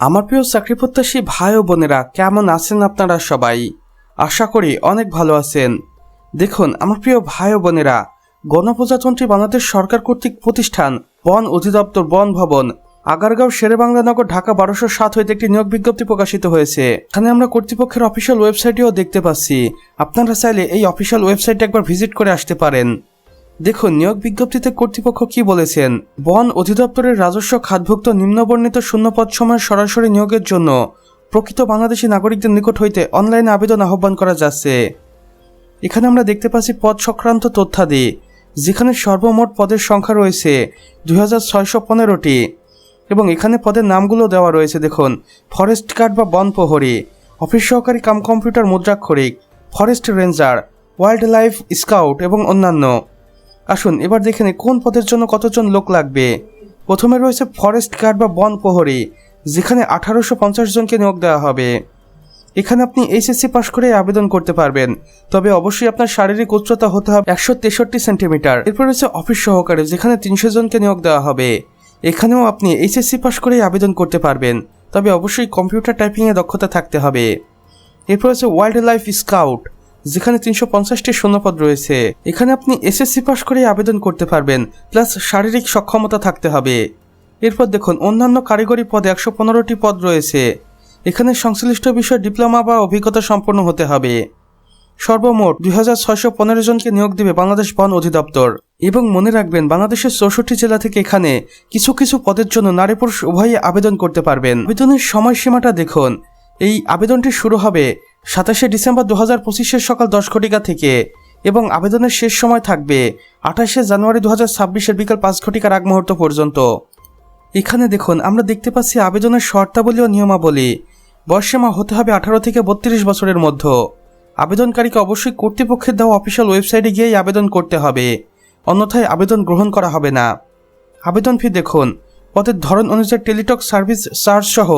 আমার প্রিয় চাকরি প্রত্যাশী ভাই ও বোনেরা, কেমন আছেন আপনারা সবাই? আশা করি অনেক ভালো আছেন। দেখুন, আমার প্রিয় ভাই ও বোনেরা, গণপ্রজাতন্ত্রী বাংলাদেশ সরকার কর্তৃক প্রতিষ্ঠান বন অধিদপ্তর বন ভবন, আগারগাঁও শেরেবাংলা নগর ঢাকা বারোশো সাত হইতে একটি নিয়োগ বিজ্ঞপ্তি প্রকাশিত হয়েছে। এখানে আমরা কর্তৃপক্ষের অফিসিয়াল ওয়েবসাইটেও দেখতে পাচ্ছি। আপনারা চাইলে এই অফিসিয়াল ওয়েবসাইটে একবার ভিজিট করে আসতে পারেন। দেখুন, নিয়োগ বিজ্ঞপ্তিতে কর্তৃপক্ষ কি বলেছেন? বন অধিদপ্তরের রাজস্ব খাতভুক্ত নিম্নবর্ণিত শূন্যপদ সময় সরাসরি নিয়োগের জন্য প্রকৃত বাংলাদেশি নাগরিকদের নিকট হইতে অনলাইনে আবেদন আহ্বান করা যাচ্ছে। এখানে আমরা দেখতে পাচ্ছি পদ সংক্রান্ত তথ্যাদি, যেখানে সর্বমোট পদের সংখ্যা রয়েছে দুই হাজার ছয়শো পনেরোটি এবং এখানে পদের নামগুলো দেওয়া রয়েছে, দেখুন, ফরেস্ট গার্ড বা বন প্রহরী, অফিস সহকারী কাম কম্পিউটার মুদ্রাক্ষরিক, forest ranger wildlife scout এবং অন্যান্য। আসুন, এবার দেখে নিই কোন পদের জন্য কতজন লোক লাগবে। প্রথমে রয়েছে ফরেস্ট গার্ড বা বন প্রহরী, যেখানে আঠারোশো পঞ্চাশ জনকে নিয়োগ দেওয়া হবে। এখানে আপনি এইচএসসি পাশ করে আবেদন করতে পারবেন, তবে অবশ্যই আপনার শারীরিক উচ্চতা হতে হবে একশো তেষট্টি সেন্টিমিটার। এরপর রয়েছে অফিস সহকারী, যেখানে তিনশো জনকে নিয়োগ দেওয়া হবে। এখানেও আপনি এইচএসসি পাশ করেই আবেদন করতে পারবেন, তবে অবশ্যই কম্পিউটার টাইপিংয়ে দক্ষতা থাকতে হবে। এরপর আছে ওয়াইল্ড লাইফ স্কাউট যেখানে তিনশো পঞ্চাশটি শূন্যপদ রয়েছে। এখানে আপনি এসএসসি পাস করে আবেদন করতে পারবেন, প্লাস শারীরিক সক্ষমতা থাকতে হবে। এরপর দেখুন, অন্যান্য কারিগরি পদে একশো পনেরোটি পদ রয়েছে। এখানে সংশ্লিষ্ট বিষয়ে ডিপ্লোমা বা অভিজ্ঞতা সম্পন্ন হতে হবে। সর্বমোট দুই হাজার ছয়শো পনেরো জনকে নিয়োগ দেবে বাংলাদেশ বন অধিদপ্তর। এবং মনে রাখবেন, বাংলাদেশের চৌষট্টি জেলা থেকে এখানে কিছু কিছু পদের জন্য নারী পুরুষ উভয়ে আবেদন করতে পারবেন। আবেদনের সময়সীমাটা দেখুন। এই আবেদনটি শুরু হবে সাতাশে ডিসেম্বর দু হাজার পঁচিশের সকাল দশ ঘটিকা থেকে এবং আবেদনের শেষ সময় থাকবে আঠাশে জানুয়ারি দু হাজার ছাব্বিশের বিকাল পাঁচ ঘটিকার আগ মুহূর্ত পর্যন্ত। এখানে দেখুন, আমরা দেখতে পাচ্ছি আবেদনের শর্তাবলী ও নিয়মাবলী। বয়সীমা হতে হবে আঠারো থেকে বত্রিশ বছরের মধ্যে। আবেদনকারীকে অবশ্যই কর্তৃপক্ষের দেওয়া অফিসিয়াল ওয়েবসাইটে গিয়েই আবেদন করতে হবে। অন্যথায় আবেদন গ্রহণ করা হবে না। আবেদন ফি দেখুন পদের ধরন অনুযায়ী টেলিটক সার্ভিস চার্জ সহ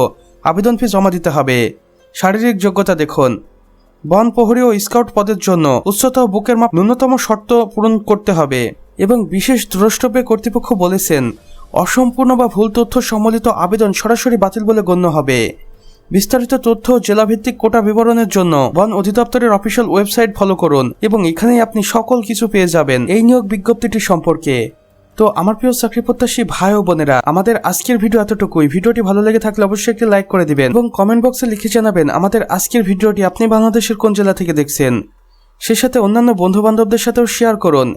আবেদন ফি জমা দিতে হবে। শারীরিক যোগ্যতা দেখুন। বন প্রহরী ও স্কাউট পদের জন্য উচ্চতা বুকের মাপ ন্যূনতম শর্ত পূরণ করতে হবে এবং বিশেষ দ্রষ্টব্যে কর্তৃপক্ষ বলেছেন, অসম্পূর্ণ বা ভুল তথ্য সম্বলিত আবেদন সরাসরি বাতিল বলে গণ্য হবে। বিস্তারিত তথ্য জেলাভিত্তিক কোটা বিবরণের জন্য বন অধিদপ্তরের অফিসিয়াল ওয়েবসাইট ফলো করুন এবং এখানেই আপনি সকল কিছু পেয়ে যাবেন। এই নিয়োগ বিজ্ঞপ্তিটি সম্পর্কে। তো আমার প্রিয় চাকরি প্রত্যাশী ভাই ও বোনেরা, আমাদের আজকের ভিডিও এতটুকুই। ভিডিওটি ভালো লেগে থাকলে অবশ্যই একটি লাইক করে দিবেন এবং কমেন্ট বক্সে লিখে জানাবেন আমাদের আজকের ভিডিওটি আপনি বাংলাদেশের কোন জেলা থেকে দেখছেন। সে সাথে অন্যান্য বন্ধু বান্ধবদের সাথেও শেয়ার করুন,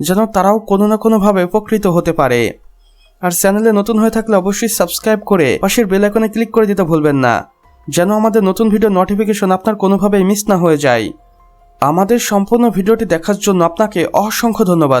যেন তারাও কোনো না কোনোভাবে উপকৃত হতে পারে। আর চ্যানেলে নতুন হয়ে থাকলে অবশ্যই সাবস্ক্রাইব করে পাশের বেল আইকনে ক্লিক করে দিতে ভুলবেন না, যেন আমাদের নতুন ভিডিও নোটিফিকেশন আপনার কোনোভাবেই মিস না হয়ে যায়। আমাদের সম্পূর্ণ ভিডিওটি দেখার জন্য আপনাকে অসংখ্য ধন্যবাদ।